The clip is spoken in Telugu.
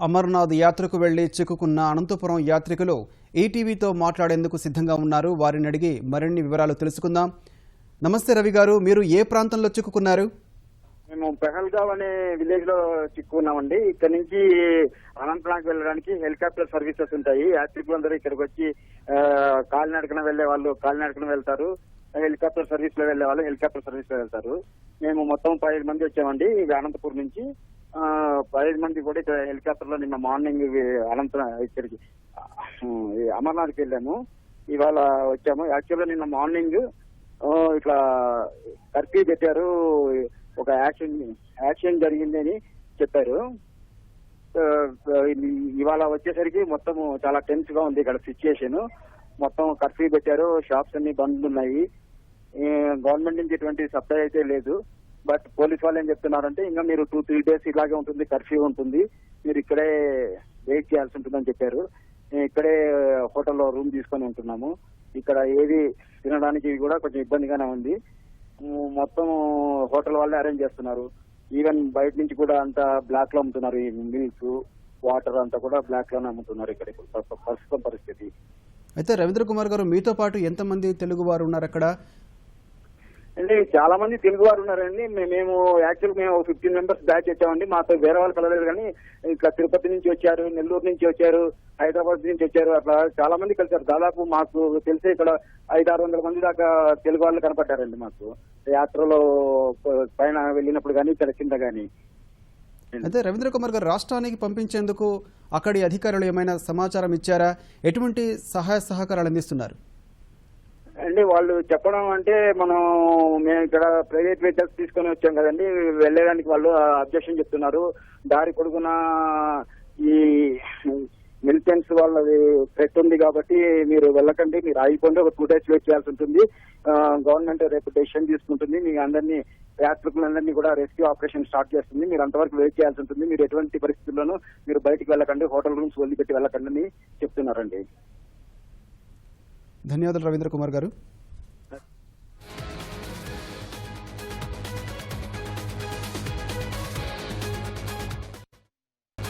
అమర్నాథ్ యాత్రకు వెళ్ళి చిక్కుకున్న అనంతపురం యాత్రికులు ఈటీవీతో మాట్లాడేందుకు సిద్ధంగా ఉన్నారు. వారిని అడిగి మరిన్ని వివరాలు తెలుసుకుందాం. నమస్తే రవి గారు మీరు ఏ ప్రాంతంలో చిక్కుకున్నారు? మేము పెహల్గావ్ అనే విలేజ్లో చిక్కుకున్నామండి. ఇక్కడ నుంచి అనంతనాగ్ వెళ్ళడానికి హెలికాప్టర్ సర్వీసెస్ ఉంటాయి. యాత్రికులందరూ ఇక్కడికి వచ్చి కాలినడకన వెళ్ళే వాళ్ళు కాలినడకన వెళ్తారు. హెలికాప్టర్ సర్వీస్లో వెళ్ళే వాళ్ళు హెలికాప్టర్ సర్వీస్లో వెళ్తారు. మేము మొత్తం పదిహేను మంది వచ్చామండి. ఇవి అనంతపూర్ నుంచి పదిహేను మంది కూడా ఇక్కడ హెలికాప్టర్లో నిన్న మార్నింగ్ అనంతరం ఇక్కడికి అమర్నాథ్కి వెళ్ళాము. ఇవాళ వచ్చాము. యాక్చువల్గా నిన్న మార్నింగ్ ఇట్లా కర్ఫ్యూ పెట్టారు. ఒక యాక్షన్ యాక్షన్ జరిగింది అని చెప్పారు. ఇవాళ వచ్చేసరికి మొత్తం చాలా టెన్స్గా ఉంది ఇక్కడ సిచ్యుయేషన్. మొత్తం కర్ఫ్యూ పెట్టారు. షాప్స్ అన్ని బంద్ ఉన్నాయి. గవర్నమెంట్ నుంచి ఎటువంటి సప్లై అయితే లేదు. బట్ పోలీస్ వాళ్ళు ఏం చెప్తున్నారంటే ఇంకా మీరు టూ త్రీ డేస్ ఇలాగే ఉంటుంది కర్ఫ్యూ ఉంటుంది మీరు ఇక్కడే వెయిట్ చేయాల్సి ఉంటుందని చెప్పారు. మేము ఇక్కడే హోటల్లో రూమ్ తీసుకొని ఉంటున్నాము. ఇక్కడ ఏది తినడానికి కూడా కొంచెం ఇబ్బందిగానే ఉంది. మొత్తం హోటల్ వాళ్ళే అరేంజ్ చేస్తున్నారు. ఈవెన్ బయట నుంచి కూడా అంతా బ్లాక్లో అమ్ముతున్నారు ఈ మిల్క్ వాటర్ అంతా కూడా బ్లాక్లోనే అమ్ముతున్నారు ఇక్కడ ప్రస్తుతం పరిస్థితి. అయితే రవీంద్ర కుమార్ గారు మీతో పాటు ఎంతమంది తెలుగు వారు ఉన్నారు అక్కడ? అంటే చాలా మంది తెలుగు వారు ఉన్నారండి. మేము యాక్చువల్ మేము ఫిఫ్టీన్ మెంబర్స్ బ్యాచ్ వచ్చామండి. మాతో వేరే వాళ్ళు కలలేదు కానీ ఇట్లా తిరుపతి నుంచి వచ్చారు నెల్లూరు నుంచి వచ్చారు హైదరాబాద్ నుంచి వచ్చారు అట్లా చాలా మంది కలిసారు. దాదాపు మాకు తెలిసి ఇక్కడ ఐదు ఆరు వందల మంది దాకా తెలుగు వాళ్ళు కనపడ్డారండి మాకు. యాత్రలో పైన వెళ్ళినప్పుడు కానీ ఇక్కడ కింద కానీ. అయితే రవీంద్ర కుమార్ గారు రాష్ట్రానికి పంపించేందుకు అక్కడి అధికారులు ఏమైనా సమాచారం ఇచ్చారా? ఎటువంటి సహాయ సహకారాలు అందిస్తున్నారు? కదండి వాళ్ళు చెప్పడం అంటే మనం మేము ఇక్కడ ప్రైవేట్ వెహికల్స్ తీసుకొని వచ్చాం కదండి వెళ్ళడానికి వాళ్ళు అబ్జెక్షన్ చెప్తున్నారు. దారి కొడుకున ఈ మిలిటెంట్స్ వాళ్ళది థ్రెట్ ఉంది కాబట్టి మీరు వెళ్ళకండి మీరు ఆగిపోండి ఒక టూ డేస్ వెయిట్ చేయాల్సి ఉంటుంది. గవర్నమెంట్ రేపు డెసిషన్ తీసుకుంటుంది. మీ అందరినీ యాత్రికులందరినీ కూడా రెస్క్యూ ఆపరేషన్ స్టార్ట్ చేస్తుంది. మీరు అంతవరకు వెయిట్ చేయాల్సి ఉంటుంది. మీరు ఎటువంటి పరిస్థితుల్లోనూ మీరు బయటికి వెళ్ళకండి హోటల్ రూమ్స్ వదిలిపెట్టి వెళ్ళకండి అని చెప్తున్నారండి. ధన్యవాదాలు రవీంద్ర కుమార్ గారు.